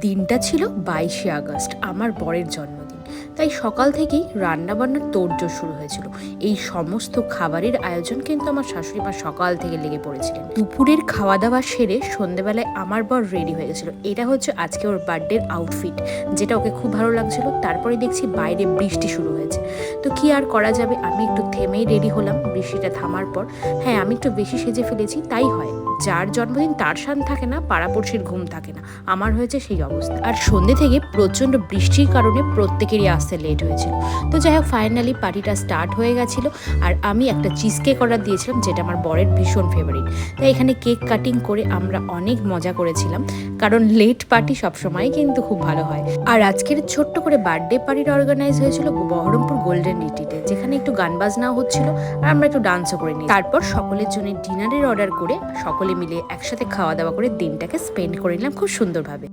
দিনটা ছিল বাইশে আগস্ট আমার বরের জন্মদিন। তাই সকাল থেকেই রান্নাবান্নার তোড়জোড় শুরু হয়েছিল। এই সমস্ত খাবারের আয়োজন কিন্তু আমার শাশুড়ি মা সকাল থেকে লেগে পড়েছিলেন। দুপুরের খাওয়া দাওয়া সেরে সন্ধেবেলায় আমার বর রেডি হয়ে গেছিল। এটা হচ্ছে আজকে ওর বার্থডের আউটফিট যেটা ওকে খুব ভালো লাগছিল। তারপরে দেখছি বাইরে বৃষ্টি শুরু হয়েছে। তো কি আর করা যাবে? আমি একটু থেমেই রেডি হলাম। বৃষ্টিটা থামার পর হ্যাঁ আমি একটু বেশি সেজে ফেলেছি, তাই হয়। যার জন্মদিন তার শান থাকে না, পাড়াপড়শির ঘুম থাকে না। আমার হয়েছে সেই অবস্থা। আর সন্ধ্যে থেকে প্রচণ্ড বৃষ্টির কারণে প্রত্যেকেরই আসতে লেট হয়েছিল। তো যাই হোক ফাইনালি পার্টিটা স্টার্ট হয়ে গেছিল আর আমি একটা চিজ কেক অর্ডার দিয়েছিলাম, যেটা আমার বরের ভীষণ ফেভারিট তাই এখানে কেক কাটিং করে আমরা অনেক মজা করেছিলাম, কারণ লেট পার্টি সবসময় কিন্তু খুব ভালো হয়। আর আজকের ছোট্ট করে বার্থডে পার্টিটা অর্গানাইজ হয়েছিল বহরমপুর গোল্ডেন রিটিতে যেখানে একটু গান বাজনাও হচ্ছিল আর আমরা একটু ডান্সও করে নিই তারপর সকলের জন্য ডিনারের অর্ডার করে সকলে মিলে একসাথে খাওয়া দাওয়া করে দিনটাকে স্পেন্ড করে নিলাম খুব সুন্দরভাবে।